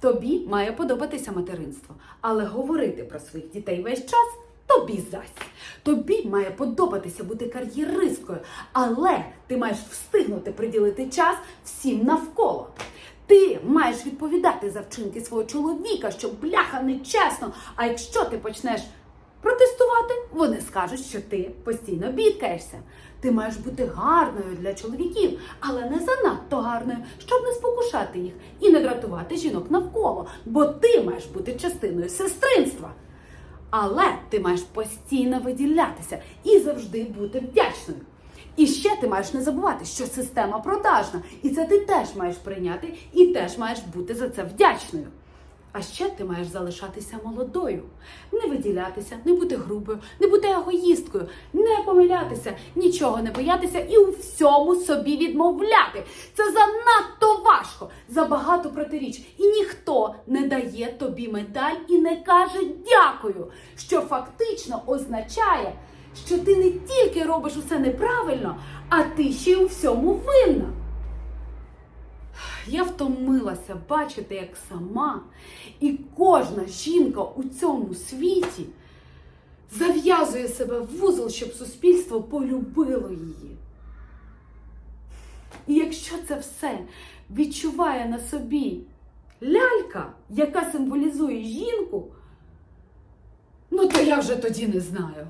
Тобі має подобатися материнство, але говорити про своїх дітей весь час тобі зась. Тобі має подобатися бути кар'єристкою, але ти маєш встигнути приділити час всім навколо. Ти маєш відповідати за вчинки свого чоловіка, що бляха нечесно. А якщо ти почнеш протестувати, вони скажуть, що ти постійно бідкаєшся. Ти маєш бути гарною для чоловіків, але не занадто гарною, щоб не спокушати їх і не дратувати жінок навколо, бо ти маєш бути частиною сестринства. Але ти маєш постійно виділятися і завжди бути вдячною. І ще ти маєш не забувати, що система продажна, і це ти теж маєш прийняти і теж маєш бути за це вдячною. А ще ти маєш залишатися молодою, не виділятися, не бути грубою, не бути егоїсткою, не помилятися, нічого не боятися і у всьому собі відмовляти. Це занадто важко, забагато протиріч. І ніхто не дає тобі медаль і не каже дякую, що фактично означає, що ти не тільки робиш усе неправильно, а ти ще й у всьому винна. Я втомилася бачити, як сама і кожна жінка у цьому світі зав'язує себе в вузол, щоб суспільство полюбило її. І якщо це все відчуває на собі лялька, яка символізує жінку, ну то я вже тоді не знаю.